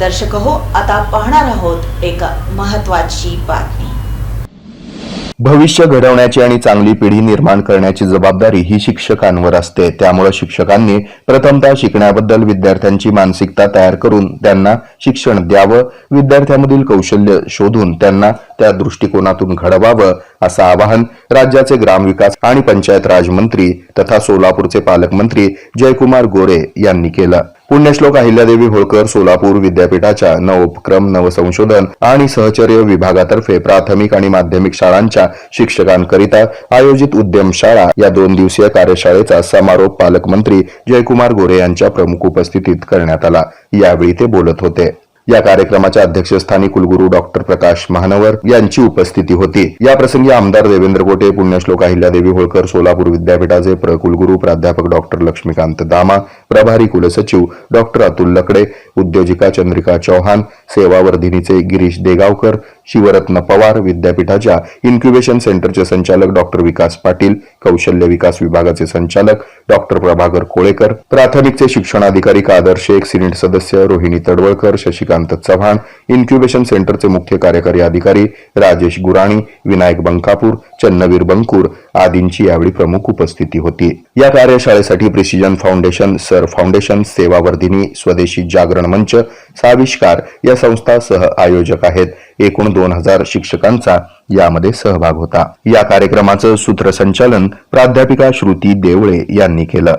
दर्शक हो आता पाहणार आहोत एक महत्वाची बातमी. भविष्य घडवण्याची आणि चांगली पिढी निर्माण करण्याची जबाबदारी ही शिक्षकांवर असते. त्यामुळे शिक्षकांनी प्रथमतः शिकण्याबद्दल विद्यार्थ्यांची मानसिकता तयार करून त्यांना शिक्षण द्यावं विद्यार्थ्यांमधील कौशल्य शोधून त्यांना त्या दृष्टिकोनातून घडवावं असं आवाहन राज्याचे ग्रामविकास आणि पंचायत राज मंत्री तथा सोलापूरचे पालकमंत्री जयकुमार गोरे यांनी केलं. पुण्यश्लोक अहिल्यादेवी होळकर सोलापूर विद्यापीठाच्या नवोपक्रम नवसंशोधन आणि सहचर्य विभागातर्फे प्राथमिक आणि माध्यमिक शाळांच्या शिक्षकांकरिता आयोजित उद्यम शाळा या दोन दिवसीय कार्यशाळेचा समारोप पालकमंत्री जयकुमार गोरे यांच्या प्रमुख उपस्थितीत करण्यात आला. यावेळी ते बोलत होते. या कार्यक्रमाच्या अध्यक्षस्थानी कुलगुरू डॉक्टर प्रकाश महानवर यांची उपस्थिती होती. या प्रसंगी आमदार देवेंद्र गोटे पुण्यश्लोक अहिल्यादेवी होळकर सोलापूर विद्यापीठाचे प्रकुलगुरू प्राध्यापक डॉक्टर लक्ष्मीकांत दामा प्रभारी कुलसचिव डॉक्टर अतुल लकडे उद्योजिका चंद्रिका चौहान सेवावर्धिनीचे गिरीश देगावकर शिवरत्न पवार विद्यापीठाच्या इन्क्युबेशन सेंटरचे संचालक डॉक्टर विकास पाटील कौशल्य विकास विभागाचे संचालक डॉक्टर प्रभाकर कोळेकर प्राथमिकचे शिक्षणाधिकारी कादर शेख सिनेट सदस्य रोहिणी तडवळकर शशिकांत चव्हाण इन्क्युबेशन सेंटरचे मुख्य कार्यकारी अधिकारी राजेश गुराणी विनायक बंकापूर चन्नवीर बंकूर आदींची यावेळी प्रमुख उपस्थिती होती. या कार्यशाळेसाठी precision foundation sir foundation Sevavardhini Swadeshi Jagran Manch साविष्कार या संस्था सह आयोजक आहेत. एकूण दोन हजार शिक्षकांचा यामध्ये सहभाग होता. या कार्यक्रमाचं सूत्रसंचालन प्राध्यापिका श्रुती देवळे यांनी केलं.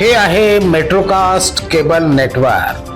हे आहे मेट्रोकास्ट केबल नेटवर्क.